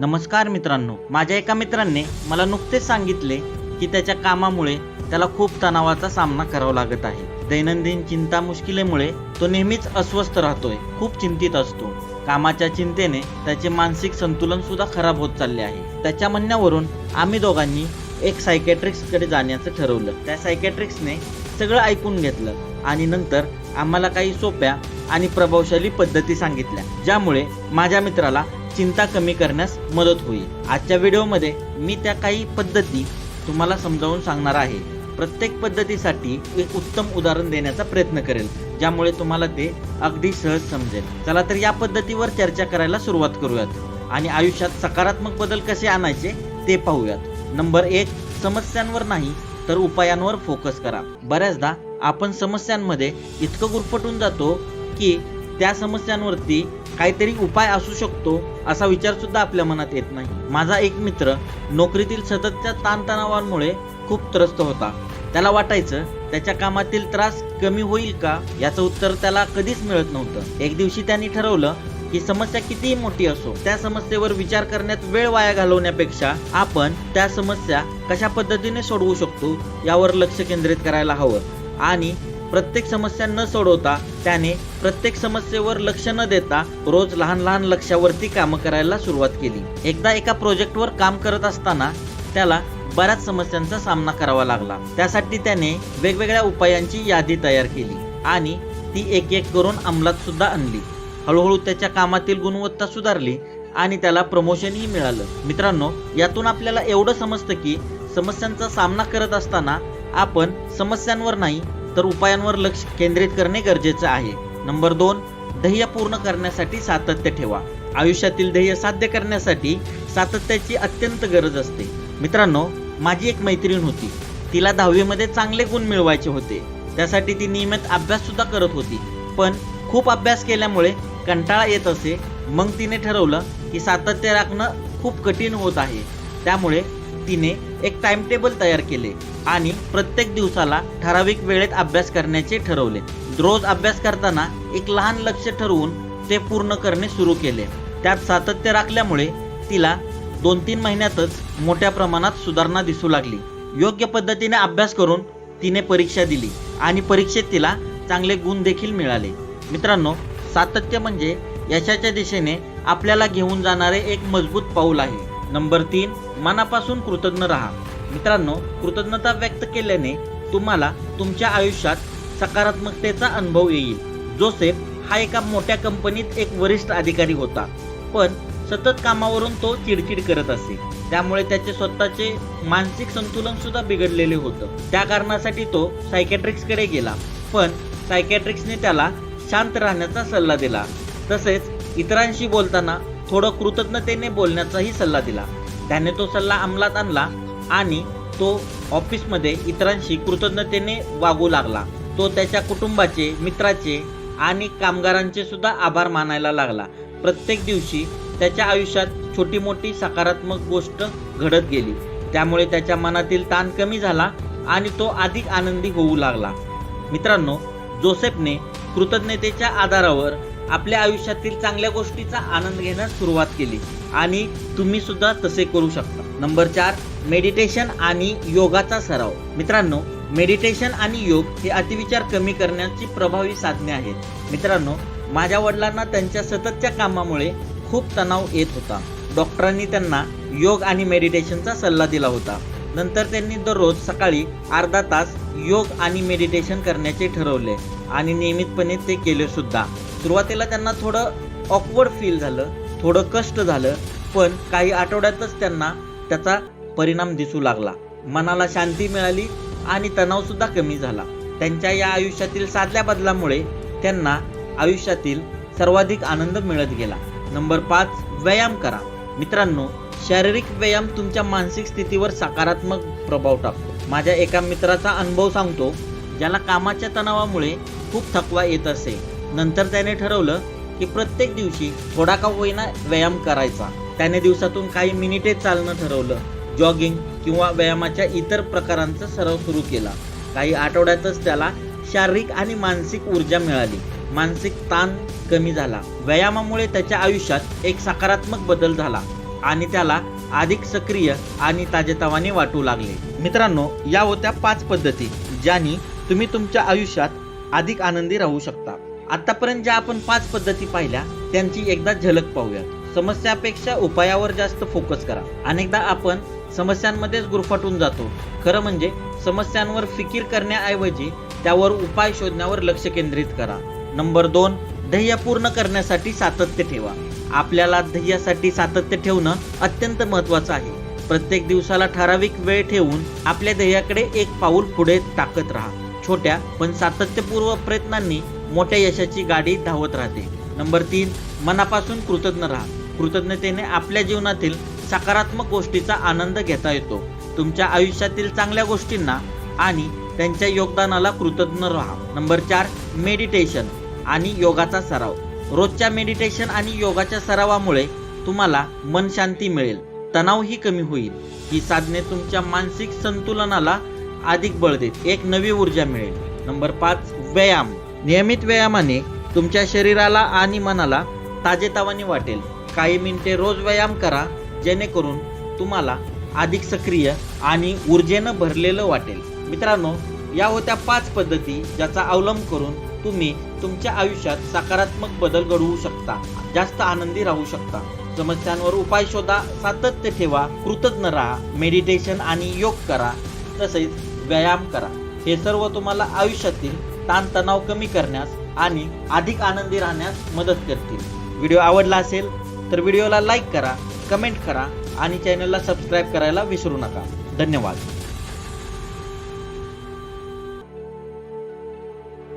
नमस्कार मित्रांनो. माझ्या एका मित्राने मला नुकतेच सांगितले की त्याच्या कामामुळे त्याला खूप तणावाचा सामना करावा लागत आहे. दैनंदिन चिंता मुश्किलेमुळे तो नेहमीच अस्वस्थ राहतोय खूप चिंतित असतो. कामाच्या चिंतेने त्याचे मानसिक संतुलन सुद्धा खराब होत चालले आहे. त्याच्या म्हणण्यावरून आम्ही दोघांनी एक सायकॅट्रिक्सकडे जाण्याचं ठरवलं. त्या सायकॅट्रिक्सने सगळं ऐकून घेतलं आणि नंतर आम्हाला काही सोप्या आणि प्रभावशाली पद्धती सांगितल्या ज्यामुळे माझ्या मित्राला चिंता कमी करण्यास मदत होईल. आजच्या व्हिडिओमध्ये मी त्या काही पद्धती तुम्हाला समजावून सांगणार आहे. प्रत्येक पद्धतीसाठी एक उत्तम उदाहरण देण्याचा प्रयत्न करेल ज्यामुळे तुम्हाला ते अगदी सहज समजेल. चला तर या पद्धतीवर चर्चा करायला सुरुवात करूयात आणि आयुष्यात सकारात्मक बदल कसे आणायचे ते पाहूयात. नंबर एक समस्यांवर नाही तर उपायांवर फोकस करा. बऱ्याचदा आपण समस्यांमध्ये इतकं गुरफटून जातो की त्या समस्यांवरती काहीतरी उपाय असू शकतो असा विचार सुद्धा आपल्या मनात येत नाही. माझा एक मित्र नोकरीतील सततच्या ताणतणावांमुळे खूप त्रस्त होता. त्याला वाटायचं त्याच्या कामातील त्रास कमी होईल का? याचं उत्तर त्याला कधीच मिळत नव्हतं. एक दिवशी त्यांनी ठरवलं की समस्या कितीही मोठी असो त्या समस्येवर विचार करण्यात वेळ वाया घालवण्यापेक्षा आपण त्या समस्या कशा पद्धतीने सोडवू शकतो यावर लक्ष केंद्रित करायला हवं. आणि प्रत्येक समस्या न सोडवता त्याने प्रत्येक समस्येवर लक्ष न देता रोज लहान लहान लक्षावरती कामं करायला सुरुवात केली. एकदा एका प्रोजेक्टवर काम करत असताना त्याला बऱ्याच समस्यांचा सामना करावा लागला. त्यासाठी त्याने वेगवेगळ्या उपायांची यादी तयार केली आणि ती एक एक करून अंमलात सुद्धा आणली. हळूहळू त्याच्या कामातील गुणवत्ता सुधारली आणि त्याला प्रमोशनही मिळालं. मित्रांनो यातून आपल्याला एवढं समजतं की समस्यांचा सामना करत असताना आपण समस्यांवर नाही तर उपायांवर लक्ष केंद्रित करणे गरजेचं आहे. नंबर दोन ध्येय पूर्ण करण्यासाठी सातत्य ठेवा. आयुष्यातील ध्येय साध्य करण्यासाठी सातत्याची अत्यंत गरज असते. मित्रांनो माझी एक मैत्रीण होती. तिला दहावीमध्ये चांगले गुण मिळवायचे होते. त्यासाठी ती नियमित अभ्यास सुद्धा करत होती. पण खूप अभ्यास केल्यामुळे कंटाळा येत असे मग तिने ठरवलं की सातत्य राखणं खूप कठीण होत आहे. त्यामुळे तिने एक टाइमटेबल तयार केले आणि प्रत्येक दिवसाला ठराविक वेळेत अभ्यास करण्याचे ठरवले. रोज अभ्यास करताना एक लहान लक्ष ठरवून ते पूर्ण करणे सुरू केले. त्यात सातत्य राखल्यामुळे तिला दोन तीन महिन्यातच मोठ्या प्रमाणात सुधारणा दिसू लागली. योग्य पद्धतीने अभ्यास करून तिने परीक्षा दिली आणि परीक्षेत तिला चांगले गुण देखील मिळाले. मित्रांनो सातत्य म्हणजे यशाच्या दिशेने आपल्याला घेऊन जाणारे एक मजबूत पाऊल आहे. नंबर तीन मनापासून कृतज्ञ राहा. मित्रांनो कृतज्ञता व्यक्त केल्याने तुम्हाला तुमच्या आयुष्यात सकारात्मकतेचा अनुभव येईल. जोसेफ हा एका मोठ्या कंपनीत एक वरिष्ठ अधिकारी होता पण सतत कामावरून तो चिडचिड करत असे. त्यामुळे त्याचे स्वतःचे मानसिक संतुलन सुद्धा बिघडलेले होतं. त्या कारणासाठी तो सायकॅट्रिक्सकडे गेला पण सायकॅट्रिक्सने त्याला शांत राहण्याचा सल्ला दिला. तसेच इतरांशी बोलताना थोडं कृतज्ञतेने बोलण्याचाही सल्ला दिला. त्याने तो सल्ला अंमलात आणला आणि तो ऑफिसमध्ये इतरांशी कृतज्ञतेने वागू लागला. तो त्याच्या कुटुंबाचे मित्राचे आणि कामगारांचे सुद्धा आभार मानायला लागला. प्रत्येक दिवशी त्याच्या आयुष्यात छोटी मोठी सकारात्मक गोष्ट घडत गेली. त्यामुळे त्याच्या मनातील ताण कमी झाला आणि तो अधिक आनंदी होऊ लागला. मित्रांनो जोसेफने कृतज्ञतेच्या आधारावर आपल्या आयुष्यातील चांगल्या गोष्टीचा आनंद घेण्यास सुरुवात केली. आणि तुम्ही सुद्धा तसे करू शकता. नंबर चार मेडिटेशन आणि योगाचा सराव. मित्रांनो मेडिटेशन आणि योग हे अतिविचार कमी करण्याची प्रभावी साधने आहेत. मित्रांनो माझ्या वडिलांना त्यांच्या सततच्या कामामुळे खूप तणाव येत होता. डॉक्टरांनी त्यांना योग आणि मेडिटेशनचा सल्ला दिला होता. नंतर त्यांनी दररोज सकाळी अर्धा तास योग आणि मेडिटेशन करण्याचे ठरवले. आणि नियमितपणे ते केले सुद्धा. सुरुवातीला त्यांना थोडं ऑकवर्ड फील झालं थोडं कष्ट झालं पण काही आठवड्यातच त्यांना त्याचा परिणाम दिसू लागला. मनाला शांती मिळाली आणि तणाव सुद्धा कमी झाला. त्यांच्या या आयुष्यातील साधल्या बदलामुळे त्यांना आयुष्यातील सर्वाधिक आनंद मिळत गेला. नंबर पाच व्यायाम करा. मित्रांनो शारीरिक व्यायाम तुमच्या मानसिक स्थितीवर सकारात्मक प्रभाव टाकतो. माझ्या एका मित्राचा अनुभव सांगतो ज्याला कामाच्या तणावामुळे खूप थकवा येत असे. नंतर त्याने ठरवलं की प्रत्येक दिवशी थोडा का होईना व्यायाम करायचा. त्याने दिवसातून काही मिनिटे चालणं ठरवलं. जॉगिंग किंवा व्यायामाच्या इतर प्रकारांचा सराव सुरू केला. काही आठवड्यातच त्याला शारीरिक आणि मानसिक ऊर्जा मिळाली. मानसिक ताण कमी झाला. व्यायामामुळे त्याच्या आयुष्यात एक सकारात्मक बदल झाला आणि त्याला अधिक सक्रिय आणि ताजेतवाने वाटू लागले. मित्रांनो या होत्या पाच पद्धती ज्यानी तुम्ही तुमच्या आयुष्यात अधिक आनंदी राहू शकता. आतापर्यंत ज्या आपण पाच पद्धती पाहिल्या त्यांची एकदा झलक पाहूया. समस्यापेक्षा उपायावर जास्त फोकस करा. अनेकदा आपण समस्यांमध्येच गुरफटून जातो. खरं म्हणजे समस्यांवर फिकीर करण्याऐवजी त्यावर उपाय शोधण्यावर लक्ष केंद्रित करा. नंबर दोन ध्येय पूर्ण करण्यासाठी सातत्य ठेवा. आपल्याला ध्येयासाठी सातत्य ठेवणं अत्यंत महत्वाचं आहे. प्रत्येक दिवसाला ठराविक वेळ ठेवून आपल्या ध्येयाकडे एक पाऊल पुढे टाकत राहा. छोट्या पण सातत्यपूर्व प्रयत्नांनी मोठ्या यशाची गाडी धावत राहते. नंबर तीन मनापासून कृतज्ञ राहा. कृतज्ञतेने आपल्या जीवनातील सकारात्मक गोष्टीचा आनंद घेता येतो. तुमच्या आयुष्यातील चांगल्या गोष्टींना आणि त्यांच्या योगदानाला कृतज्ञ राहा. नंबर चार मेडिटेशन आणि योगाचा सराव. रोजच्या मेडिटेशन आणि योगाच्या सरावामुळे तुम्हाला मन शांती मिळेल. तणावही कमी होईल. ही साधने तुमच्या मानसिक संतुलनाला अधिक बळ देत एक नवी ऊर्जा मिळेल. नंबर पाच व्यायाम. नियमित व्यायामाने तुमच्या शरीराला आणि मनाला ताजेतवाने वाटेल. काही मिनिटे रोज व्यायाम करा जेणेकरून तुम्हाला अधिक सक्रिय आणि ऊर्जेनं भरलेलं वाटेल. मित्रांनो या होत्या पाच पद्धती ज्याचा अवलंब करून तुम्ही तुमच्या आयुष्यात सकारात्मक बदल घडवू शकता जास्त आनंदी राहू शकता. समस्यांवर उपाय शोधा सातत्य ठेवा कृतज्ञ राहा मेडिटेशन आणि योग करा तसेच व्यायाम करा. हे सर्व तुम्हाला आयुष्यातील ताणतणाव कमी करण्यास आणि अधिक आनंदी राहण्यास मदत करतील. व्हिडिओ आवडला असेल तर व्हिडिओला लाईक करा कमेंट करा आणि चॅनलला सबस्क्राईब करायला विसरू नका. धन्यवाद.